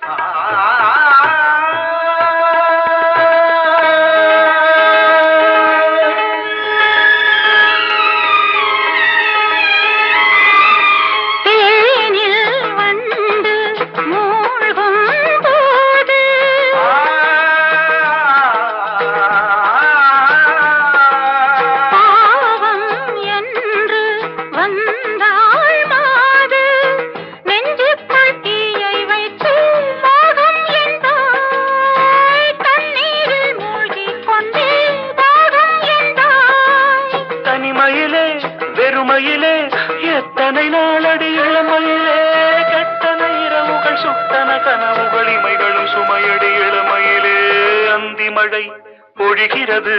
啊啊啊啊 தனிமையிலே வெறுமையிலே எத்தனை நாளடி இளமையிலே கெட்டன இரவுகள் சுட்டன கனவுகள் இமைகளும் சுமையடி இளமையிலே அந்தி மழை பொழிகிறது